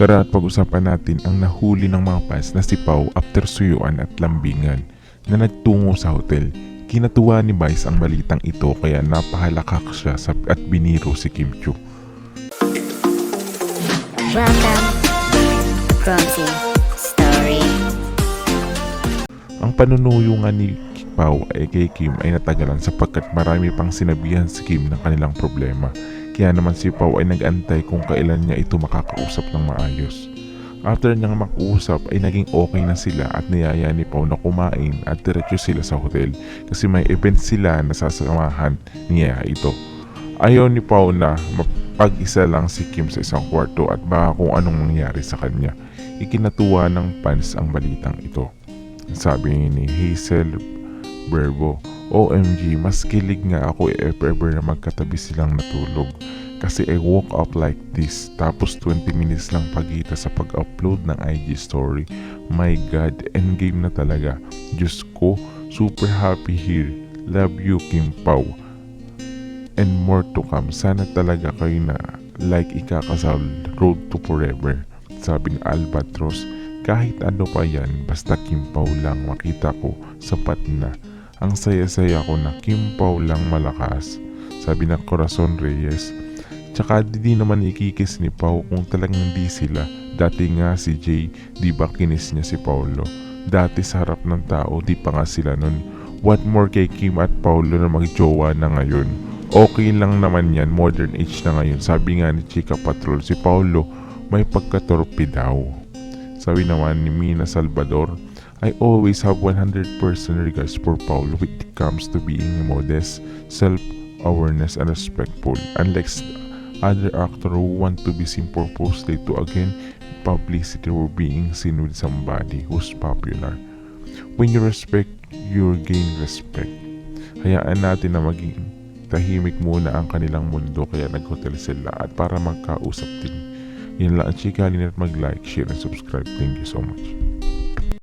Tara at pag-usapan natin ang nahuli ng mga fans na si Pau after suyuan at lambingan na nagtungo sa hotel. Kinatuwa ni Vice ang balitang ito kaya napahalakak siya sa, at biniro si Kim Chu. Welcome, Gromsy Story. Ang panunuyo nga ni Pau ay kay Kim ay natagalan sapagkat marami pang sinabihan si Kim ng kanilang problema. Kaya naman si Pau ay nag-antay kung kailan niya ito makakausap ng maayos. After niyang makausap ay naging okay na sila at niyaya ni Pau na kumain at diretso sila sa hotel kasi may event sila na sasamahan niya ito. Ayaw ni Pau na mapag-isa lang si Kim sa isang kwarto at baka kung anong mangyari sa kanya. Ikinatuwa ng fans ang balitang ito. Sabi ni Hazel Verbo, OMG, mas kilig nga ako if ever na magkatabi silang natulog. Kasi I woke up like this, tapos 20 minutes lang pagita sa pag-upload ng IG story. My God, endgame na talaga. Diyos ko, super happy here. Love you, Kim Pao. And more to come. Sana talaga kayo na like ikakasal road to forever. Sabi ng Albatros, kahit ano pa yan, basta Kim Pao lang makita ko, sapat na. Ang saya-saya ko na Kim Pao lang malakas. Sabi ng Corazon Reyes. Tsaka di naman ikikis ni Pao kung talagang di sila. Dati nga si Jay, di ba kinis niya si Paulo? Dati sa harap ng tao, di pa nga sila nun. What more kay Kim at Paulo na magjowa na ngayon? Okay lang naman yan, modern age na ngayon. Sabi nga ni Chika Patrol, si Paulo may pagkatorpe daw. Sabi naman ni Mina Salvador, I always have 100% regards for Paulo when it comes to being modest, self-awareness, and respectful. Unlike other actor who want to be seen purposely to again publicity or being seen with somebody who's popular. When you respect, you gain respect. Hayaan natin na maging tahimik muna ang kanilang mundo kaya nag-hotel sila at para magkausap din. Yan lang ang chika at mag-like, share, and subscribe. Thank you so much.